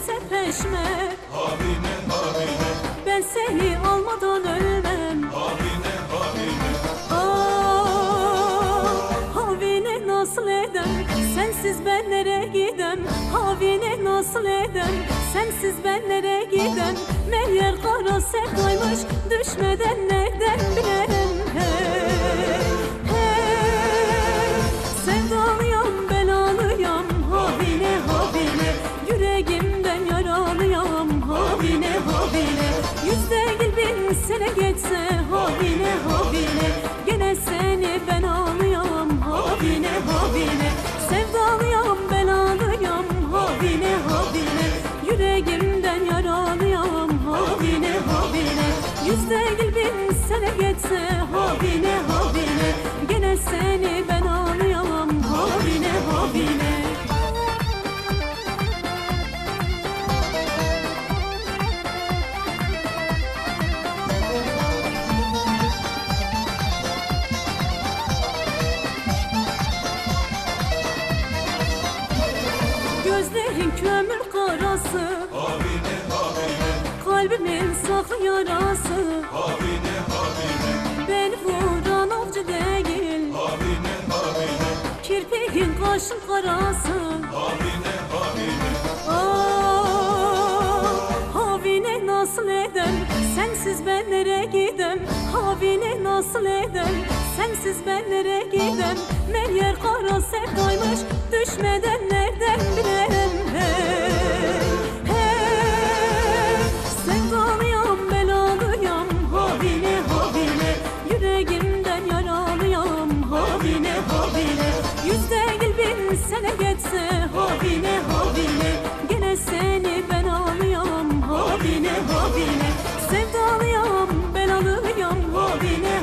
düşme Havine havine Ben seni almadan ölmem. Havine havine Ah, Havine nasıl edem? Sensiz ben nereye gidem? Havine nasıl edem? Sensiz ben nereye gidem? Meğer kara sevdaymış Düşmeden nereden sene geçse Havine havine Gene seni ben ağlayam Havine havine Gözlerin kömür karası. Havine havine Kalbimin saklı yarası. Havine kaşın karası Havine havine. Ah, Havine nasıl edem Sensiz ben nereye gidem? Havine nasıl edem Sensiz ben nereye gidem? Meğer kara sevdaymış Düşmeden nereden bilem geçse Havine havine Gene seni ben ağlayam Havine havine Sevdalıyam belalıyam Havine havine